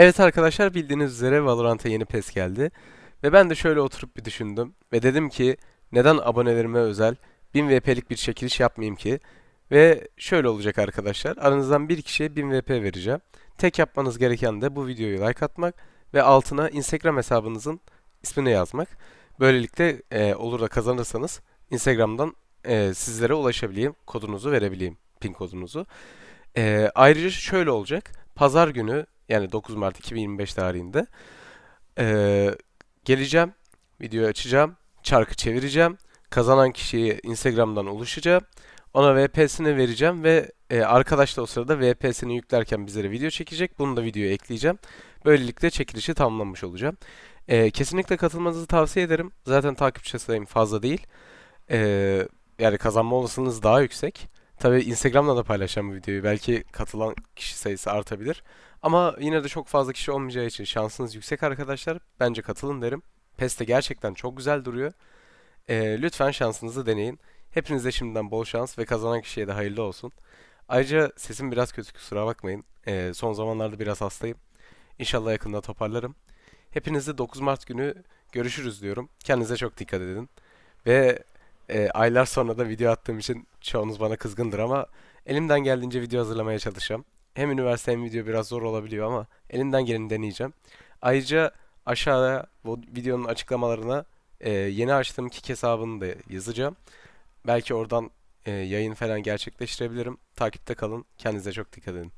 Evet arkadaşlar bildiğiniz üzere Valorant'a yeni PES geldi. Ve ben de şöyle oturup bir düşündüm. Ve dedim ki neden abonelerime özel 1000 VP'lik bir çekiliş yapmayayım ki? Ve şöyle olacak arkadaşlar. Aranızdan bir kişiye 1000 VP vereceğim. Tek yapmanız gereken de bu videoyu like atmak ve altına Instagram hesabınızın ismini yazmak. Böylelikle e, olur da kazanırsanız Instagram'dan e, sizlere ulaşabileyim, kodunuzu verebileyim, pin kodunuzu. E, ayrıca şöyle olacak. Pazar günü yani 9 Mart 2025 tarihinde e, geleceğim, videoyu açacağım, çarkı çevireceğim, kazanan kişiyi Instagram'dan ulaşacağım, ona VP'sini vereceğim ve e, arkadaş da o sırada VP'sini yüklerken bizlere video çekecek. Bunu da videoya ekleyeceğim. Böylelikle çekilişi tamamlamış olacağım. E, kesinlikle katılmanızı tavsiye ederim. Zaten takipçi sayım fazla değil. E, yani kazanma olasılığınız daha yüksek. Tabii Instagram'da da paylaşacağım bu videoyu. Belki katılan kişi sayısı artabilir. Ama yine de çok fazla kişi olmayacağı için şansınız yüksek arkadaşlar. Bence katılın derim. PES de gerçekten çok güzel duruyor. Ee, lütfen şansınızı deneyin. Hepinize şimdiden bol şans ve kazanan kişiye de hayırlı olsun. Ayrıca sesim biraz kötü kusura bakmayın. Ee, son zamanlarda biraz hastayım. İnşallah yakında toparlarım. Hepinizi 9 Mart günü görüşürüz diyorum. Kendinize çok dikkat edin. Ve e, aylar sonra da video attığım için çoğunuz bana kızgındır ama elimden geldiğince video hazırlamaya çalışacağım. Hem üniversite hem video biraz zor olabiliyor ama elimden geleni deneyeceğim. Ayrıca aşağıya bu videonun açıklamalarına e, yeni açtığım Kik hesabını da yazacağım. Belki oradan e, yayın falan gerçekleştirebilirim. Takipte kalın. Kendinize çok dikkat edin.